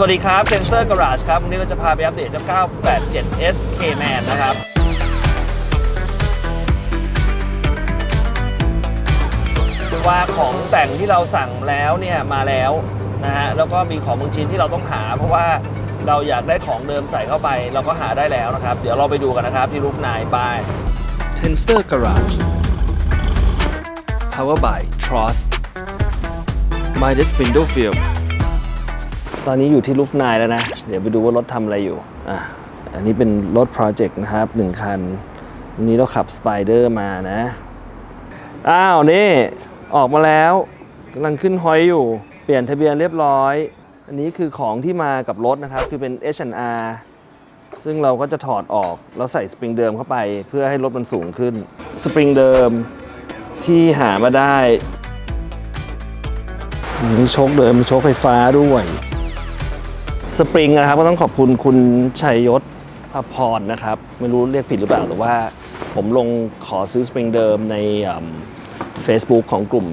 สวัสดีครับเ e นเซอร์การา e ครับ วันนี้เราจะพาไปอัปเดตเจ้า987 S K-Man นะครับ ว่าของแต่งที่เราสั่งแล้วเนี่ยมาแล้วนะฮะ แล้วก็มีของบางชิ้นที่เราต้องหา เพราะว่าเราอยากได้ของเดิมใส่เข้าไป เราก็หาได้แล้วนะครับ เดี๋ยวเราไปดูกันนะครับ ที่รูฟนายบาย Tenster Garage Power by Tross Midas Window Film ตอนนี้อยู่ที่รูฟนายแล้วนะ เดี๋ยวไปดูว่ารถทำอะไรอยู่อะอันนี้เป็นรถโปรเจกต์นะครับหนึ่งคันวันนี้เราขับสไปเดอร์มานะ อ้าวนี่ออกมาแล้วกำลังขึ้นฮอยอยู่ เปลี่ยนทะเบียนเรียบร้อย อันนี้คือของที่มากับรถนะครับ คือเป็น H&R ซึ่งเราก็จะถอดออก แล้วใส่สปริงเดิมเข้าไป เพื่อให้รถมันสูงขึ้น สปริงเดิมที่หามาได้ มีโชคเดิมมีโชคไฟฟ้าด้วย สปริงนะครับก็ต้องขอบคุณคุณชัยยศอภรณ์นะครับ ไม่รู้เรียกผิดหรือเปล่าแต่ว่าผมลงขอซื้อสปริงเดิมในเฟซบุ๊กของกลุ่ม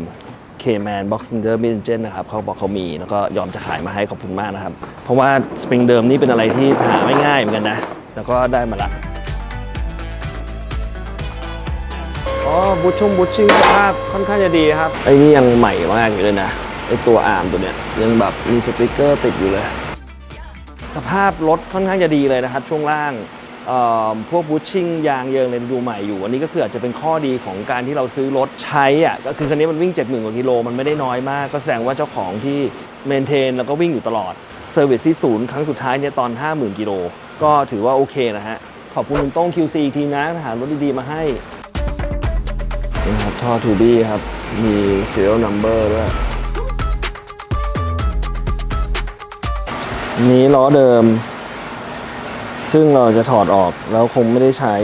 K-Man Boxing d e r m i n g e n นะครับเขาบอกเขามีแล้วก็ยอมจะขายมาให้ขอบคุณมากนะครับ เพราะว่าสปริงเดิมนี่เป็นอะไรที่หาไม่ง่ายเหมือนกันนะ แล้วก็ได้มาละอ๋อบูชชงบูชชิ่งสภาพค่อนข้างจะดีครับไอ้นี่ยังใหม่มากอยู่เลยนะไอ้ตัวอาร์มตัวเนี้ยยังแบบมีสติกเกอร์ติดอยู่เลย สภาพรถค่อนข้างจะดีเลยนะครับ ช่วงล่างพวกบูชชิ่งยางเยิงเลยดูใหม่อยู่ อันนี้ก็คืออาจจะเป็นข้อดีของการที่เราซื้อรถใช้อะก็คือคันนี้มันวิ่ง 70,000กว่ากิโลมันไม่ได้น้อยมาก ก็แสดงว่าเจ้าของที่เมนเทนแล้วก็วิ่งอยู่ตลอดเซอร์วิสที่ศูนย์ครั้งสุดท้ายเนี่ยตอน 50,000 กิโล ก็ถือว่าโอเคนะฮะ ขอบคุณลุงต้ง QC อีกทีนะหารถดีๆมาให้นี่ครับท่อทูบี้ครับมี serial number ด้วย นี้ล้อเดิม ซึ่งเราจะถอดออกแล้วคงไม่ได้ใช้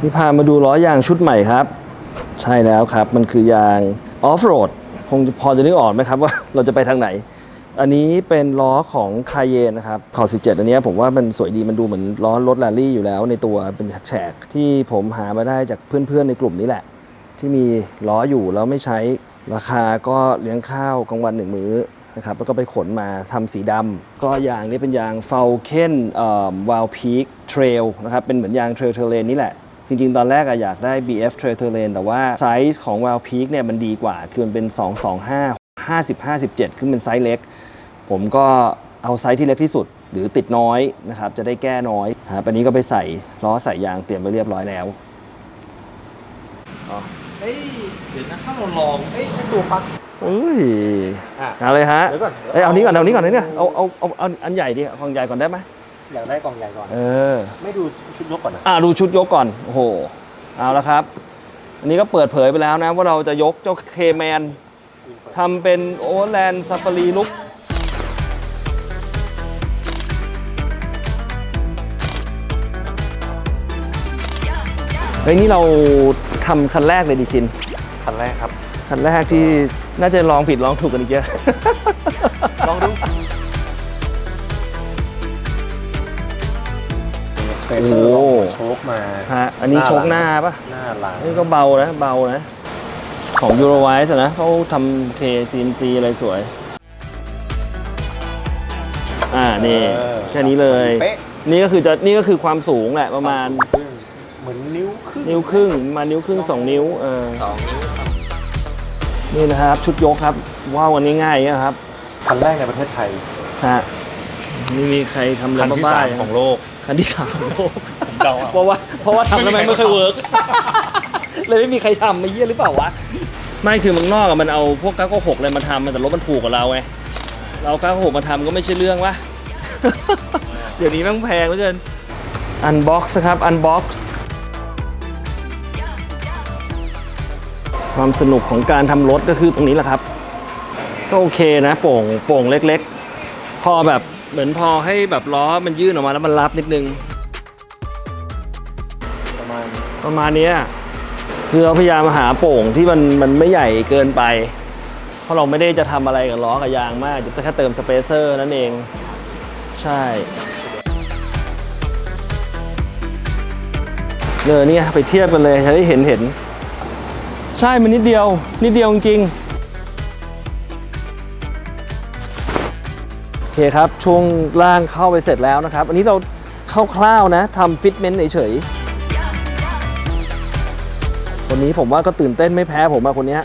นี่พามาดูล้อยางชุดใหม่ครับ ใช่แล้วครับ มันคือยางออฟโรดคงพอจะนึกออกไหมครับว่าเราจะไปทางไหน อันนี้เป็นล้อของคาเยนนะครับขอบ17 อันนี้ผมว่ามันสวยดีมันดูเหมือนล้อรถแรลลี่อยู่แล้วในตัวเป็นแฉกที่ผมหามาได้จากเพื่อนๆในกลุ่มนี้แหละ ที่มีล้ออยู่แล้วไม่ใช้ราคาก็เลี้ยงข้าวกลางวันหนึ่งมื้อ นะครับแล้วก็ไปขนมาทำสีดำก็ยางนี้เป็นยาง Falcon วาลพีคเทรลนะครับเป็นเหมือนยางเทรลเทเลนนี่แหละ จริงๆ ตอนแรกอะอยากได้ BF Trail Terrain แต่ว่าไซส์ของ w i l Peak เนี่ยมันดีกว่า คือมันเป็น 225 50 57คือเป็นไซส์เล็ก ผมก็เอาไซส์ที่เล็กที่สุด หรือติดน้อยนะครับ จะได้แก้น้อยครับอันนี้ก็ไปใส่ล้อใส่ยางเตรียมไว้เรียบร้อยแล้วเฮ้ยเดี๋ยวนะถ้าเราลองเอ้ยตัวปั๊ก อ้ยอะเอาเลยฮะเดี๋ยวก่อนเอ้ยเอานี้ก่อนเอานี้ก่อนนะเนี่ยเอาเอาเอาเอาอันใหญ่ดิเอาของใหญ่ก่อนได้ไหมอยากได้กล่องใหญ่ก่อน เออ ไม่ดูชุดยกก่อนนะอ่าดูชุดยกก่อนโอ้โหเอาละครับ อันนี้ก็เปิดเผยไปแล้วนะ ว่าเราจะยกเจ้าเคแมนทำเป็นโอเวอร์แลนด์ซ f ฟารีลุกเฮ้ยนี่เราทำคันแรกเลยดิชิน คันแรกครับ คันแรกที่น่าจะลองผิดลองถูกกันอีกเยอะ ลองดูสเปเซอร์ลองโชคมาฮะอันนี้โชกหน้าปะหน้าหลังนี่ก็เบานะเบานะ ของ e u r o w i s e นะเขาทำ KCNC อะไรสวย อ่านี่เออแค่นี้เลยเป๊ะนี่ก็คือจะนี่ก็คือความสูงแหละประมาณ เหมือนนิ้วครึ่ง นิ้วครึ่งประมาณนิ้วครึ่งสองนิ้วเออสองนิ้วครับ นี่นะครับชุดยกครับว้าววันนี้ง่ายๆนะครับคันแรกในประเทศไทยฮะไม่มีใครทำอะไรคันที่บ้าสามๆของโลก คันที่สามของโลกเดาเอา เพราะว่าเพราะว่าทำแล้วมันไม่ค่อยเวิร์กเลยไม่มีใครทำมาเยี่ยหรือเปล่าวะไม่คือเมืองนอกอะมันเอาพวก996อะไรมาทำแต่รถมันถูกกว่าเราไงเรา996มาทำก็ไม่ใช่เรื่องวะ เดี๋ยวนี้แม่งแพงเหลือเกินอันบ็อกซ์ครับอันบ็อกซ์ ความสนุกของการทำรถก็คือตรงนี้แหละครับ ก็โอเคนะ โป่งโป่งเล็กๆ พอแบบเหมือนพอให้แบบล้อมันยื่นออกมาแล้วมันรับนิดนึง ประมาณประมาณนี้คือเราพยายามหาโป่งที่มันมันไม่ใหญ่เกินไป เพราะเราไม่ได้จะทำอะไรกับล้อกับยางมากจะแค่เติมสเปเซอร์นั่นเอง ใช่เออเนี่ยไปเทียบกันเลยจะได้เห็นเห็น ใช่มันนิดเดียว นิดเดียวจริงๆเคครับ ช่วงล่างเข้าไปเสร็จแล้วนะครับ อันนี้เราคร่าวๆนะทำฟิตเมนต์เฉยๆคนนี้ผมว่าก็ตื่นเต้นไม่แพ้ผมอะคนเนี้ย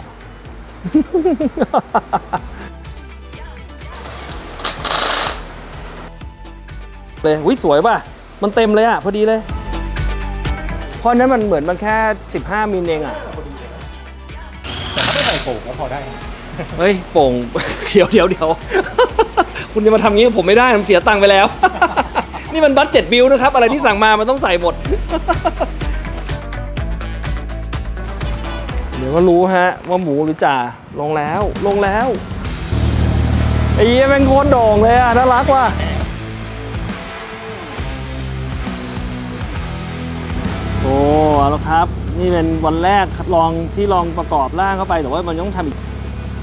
เลยวิสวยป่ะ มันเต็มเลยอะพอดีเลย เพราะนั้นมันเหมือนมันแค่ 15มิลเองอะ ป่งก็พอได้เฮ้ยโป่ง เดี๋ยวเดี๋ยวเดี๋ยว คุณจะมาทำงี้กับผมไม่ได้ผมเสียตังค์ไปแล้ว นี่มันบัตเจ็ตบิลนะครับ อะไรที่สั่งมามันต้องใส่หมด เดี๋ยวก็รู้ฮะ ว่าหมูหรือจ่าลงแล้วลงแล้วไอ้เหี้ยแม่งโคตรโด่งเลยอะน่ารักว่ะ อ้เอาล้วครับ นี่เป็นวันแรกลองที่ลองประกอบร่างเข้าไป แต่ว่ามันต้องทำอีก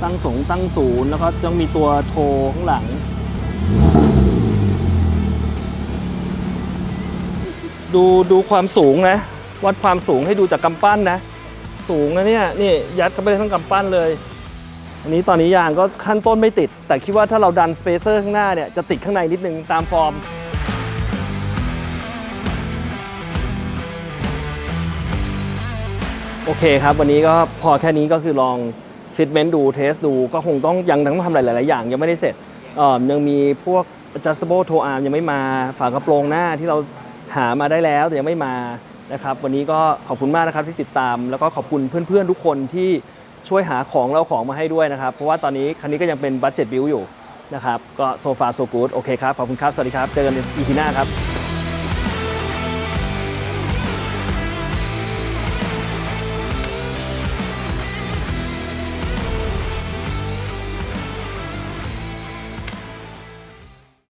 ตั้งสงตั้งศูนย์แล้วก็ต้องมีตัวโทรข้างหลัง ดูดูความสูงนะ วัดความสูงให้ดูจากกำปั้นนะ สูงนะเนี่ยนี่ยัดเข้าไปทั้งกำปั้นเลย อันนี้ตอนนี้ยางก็ขั้นต้นไม่ติด แต่คิดว่าถ้าเราดันสเปเซอร์ข้างหน้าเนี่ยจะติดข้างในนิดนึงตามฟอร์ม โอเคครับ วันนี้ก็พอแค่นี้ก็คือลองฟิตเมนต์ดูเทสดู ก็คงต้องยังต้องทำหลาย ๆ อย่าง ยังไม่ได้เสร็จยังมีพวก adjustable toe arm ยังไม่มาฝากระโปรงหน้าที่เราหามาได้แล้วแต่ยังไม่มานะครับ วันนี้ก็ขอบคุณมากนะครับที่ติดตาม แล้วก็ขอบคุณเพื่อน ๆ ทุกคนที่ช่วยหาของแล้วเอาของมาให้ด้วยนะครับ เพราะว่าตอนนี้คันนี้ก็ยังเป็นบัตเจ็ตบิลอยู่นะครับ ก็โซฟาโซกูดโอเคครับ ขอบคุณครับ สวัสดีครับ เจอกันอีพีหน้าครับ